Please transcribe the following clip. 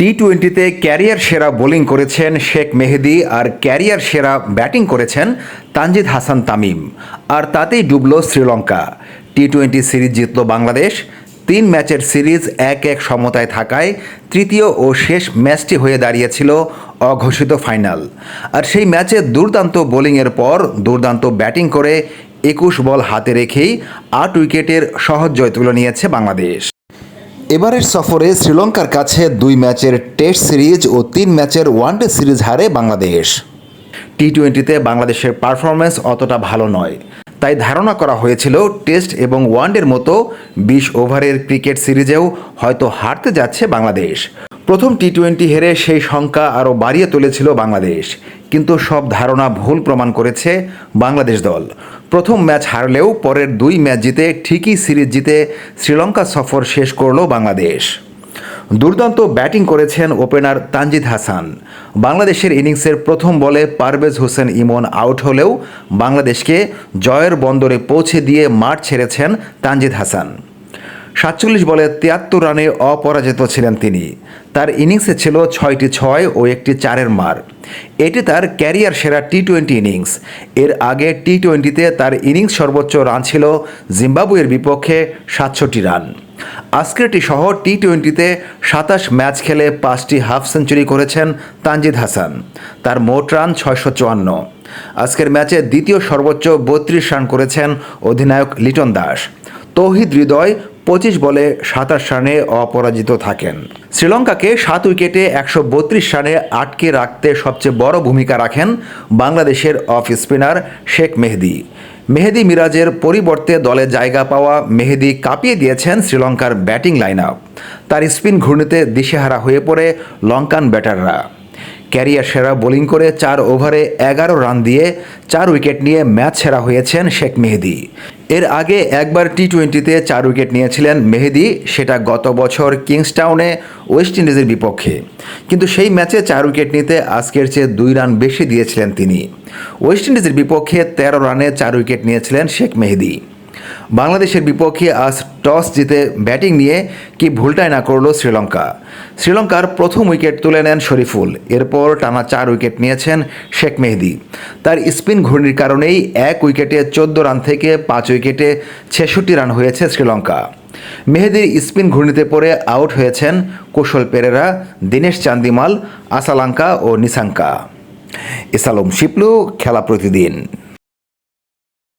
টি টোয়েন্টিতে ক্যারিয়ার সেরা বোলিং করেছেন শেখ মেহেদি আর ক্যারিয়ার সেরা ব্যাটিং করেছেন তানজিদ হাসান তামিম। আর তাতেই ডুবল শ্রীলঙ্কা। টি টোয়েন্টি সিরিজ জিতল বাংলাদেশ। তিন ম্যাচের সিরিজ এক এক সমতায় থাকায় তৃতীয় ও শেষ ম্যাচটি হয়ে দাঁড়িয়েছিল অঘোষিত ফাইনাল। আর সেই ম্যাচে দুর্দান্ত বোলিংয়ের পর দুর্দান্ত ব্যাটিং করে একুশ বল হাতে রেখেই আট উইকেটের সহজ জয় তুলে নিয়েছে বাংলাদেশ। এবারের সফরে শ্রীলঙ্কার কাছে দুই ম্যাচের টেস্ট সিরিজ ও তিন ম্যাচের ওয়ানডে সিরিজ হারে বাংলাদেশ। টি টোয়েন্টিতে বাংলাদেশের পারফরমেন্স অতটা ভালো নয়। তাই ধারণা করা হয়েছিল, টেস্ট এবং ওয়ানডের মতো বিশ ওভারের ক্রিকেট সিরিজেও হয়তো হারতে যাচ্ছে বাংলাদেশ। প্রথম টি টোয়েন্টি হেরে সেই সংখ্যা আরও বাড়িয়ে তুলেছিল বাংলাদেশ। কিন্তু সব ধারণা ভুল প্রমাণ করেছে বাংলাদেশ দল। প্রথম ম্যাচ হারলেও পরের দুই ম্যাচ জিতে ঠিকই সিরিজ জিতে শ্রীলঙ্কা সফর শেষ করল বাংলাদেশ। দুর্দান্ত ব্যাটিং করেছেন ওপেনার তানজিদ হাসান। বাংলাদেশের ইনিংসের প্রথম বলে পারভেজ হোসেন ইমন আউট হলেও বাংলাদেশকে জয়ের বন্দরে পৌঁছে দিয়ে মাঠ ছেড়েছেন তানজিদ হাসান। সাতচল্লিশ বলে তিয়াত্তর রানে অপরাজিত ছিলেন তিনি। তার ইনিংসে ছিল ছয়টি ছয় ও একটি চারের মার। এটি তার ক্যারিয়ার সেরা টি টোয়েন্টি ইনিংস। এর আগে টি টোয়েন্টিতে তার ইনিংস সর্বোচ্চ রান ছিল জিম্বাবুয়ের বিপক্ষে সাতষট্টি রান। আজকেরটি সহ টি টোয়েন্টিতে সাতাশ ম্যাচ খেলে পাঁচটি হাফ সেঞ্চুরি করেছেন তানজিদ হাসান। তার মোট রান ছয়শো চুয়ান্ন। আজকের ম্যাচে দ্বিতীয় সর্বোচ্চ বত্রিশ রান করেছেন অধিনায়ক লিটন দাস। তৌহিদ হৃদয় পঁচিশ বলে সাতাশ রানে অপরাজিত থাকেন। শ্রীলঙ্কাকে সাত উইকেটে একশো বত্রিশ রানে আটকে রাখতে সবচেয়ে বড় ভূমিকা রাখেন বাংলাদেশের অফ স্পিনার শেখ মেহেদি। মেহেদি মিরাজের পরিবর্তে দলে জায়গা পাওয়া মেহেদি কাঁপিয়ে দিয়েছেন শ্রীলঙ্কার ব্যাটিং লাইন আপ। তার স্পিন ঘূর্ণিতে দিশেহারা হয়ে পড়ে লঙ্কান ব্যাটাররা। ক্যারিয়ার সেরা বোলিং করে চার ওভারে এগারো রান দিয়ে চার উইকেট নিয়ে ম্যাচ সেরা হয়েছেন শেখ মেহেদি। এর আগে একবার টি টোয়েন্টিতে চার উইকেট নিয়েছিলেন মেহেদি, সেটা গত বছর কিংসটাউনে ওয়েস্ট ইন্ডিজের বিপক্ষে। কিন্তু সেই ম্যাচে চার উইকেট নিতে আজকের চেয়ে দুই রান বেশি দিয়েছিলেন তিনি। ওয়েস্ট ইন্ডিজের বিপক্ষে তেরো রানে চার উইকেট নিয়েছিলেন শেখ মেহেদি। বাংলাদেশের বিপক্ষে আজ টস জিতে ব্যাটিং নিয়ে কি ভুলটাই না করল শ্রীলঙ্কা। শ্রীলঙ্কার প্রথম উইকেট তুলে নেন শরীফুল। এরপর টানা চার উইকেট নিয়েছেন শেখ মেহেদি। তার স্পিন ঘূর্ণির কারণেই এক উইকেটে চোদ্দ রান থেকে পাঁচ উইকেটে ছেষট্টি রান হয়েছে শ্রীলঙ্কা। মেহেদির স্পিন ঘূর্ণিতে পড়ে আউট হয়েছেন কৌশল পেরেরা, দীনেশ চান্দিমাল আসালাঙ্কা ও নিসাঙ্কা ইসালম শিপলু, খেলা প্রতিদিন।